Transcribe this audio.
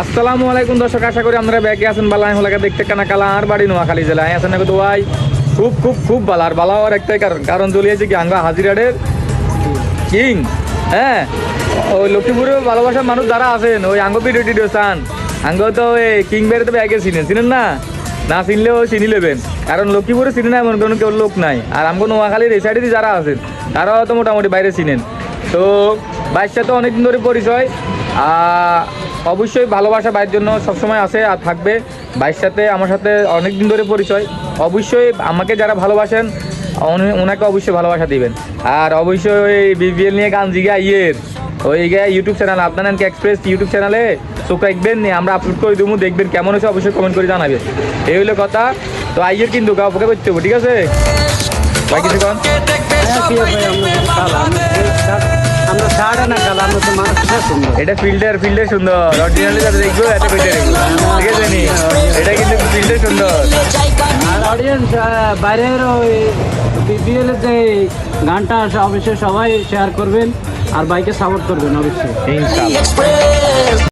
আসসালামু আলাইকুম দর্শক, আশা করি আপনারা ব্যাগে আছেন বালা হলাকা দেখতে কানা কালা আর বাড়ি নোয়াখালী জেলায় আছেন নাকি তো ভাই খুব খুব খুব ভালো। আর ভালো হওয়ার একটাই কারণ কারণ চলিয়েছে কি আঙ্গা হাজিরাডের কিং। হ্যাঁ? ওই লক্ষ্মীপুরে ভালোবাসার মানুষ যারা আছেন, ওই আঙ্গ ভিডিও টিডিও চান। আঙ্গ তো ওই কিং বেড়ে ব্যাগে চিনেন। চিনেন না? না চিনলেও চিনি নেবেন। কারণ লক্ষ্মীপুরে চিনে না, এমন কোনো কেউ লোক নাই। আর আমগো নোয়াখালীর এই সাইডে যারা আছেন, তারাও তো মোটামুটি বাইরে চিনেন। তো বাইর সাথে অনেকদিন ধরে পরিচয়। অবশ্যই ভালোবাসা বাইরের জন্য সবসময় আছে আর থাকবে। বাইরের সাথে আমার সাথে অনেক দিন ধরে পরিচয়। অবশ্যই আমাকে যারা ভালোবাসেন ওনাকে অবশ্যই ভালোবাসা দিবেন। আর অবশ্যই ওই বিবিএল নিয়ে গান জিগা ইয়ের ওই ইউটিউব চ্যানেল আপনার নাকি এক্সপ্রেস ইউটিউব চ্যানেলে চোখ রাখবেন নিয়ে আমরা আপলোড করে দেবো দেখবেন কেমন হয়েছে অবশ্যই কমেন্ট করে জানাবেন এই হলো কথা। তো আইয়ের কিন্তু গা ওকে করতে হবে ঠিক আছে? ভাই কিছু কন হ্যাঁ, কি হবে, আমরা সাড়ে না আমরা তো সুন্দর। এটা ফিল্ডার ফিল্ডে সুন্দর। অরিজিনালি যাতে দেখব এত বেটার ঠিক আছে নি এটা কিন্তু ফিল্ডে সুন্দর। আর অডিয়েন্স বাইরের ওই বিপিএল যে গানটা অবশ্যই সবাই শেয়ার করবেন আর বাইকে সাপোর্ট করবেন অবশ্যই।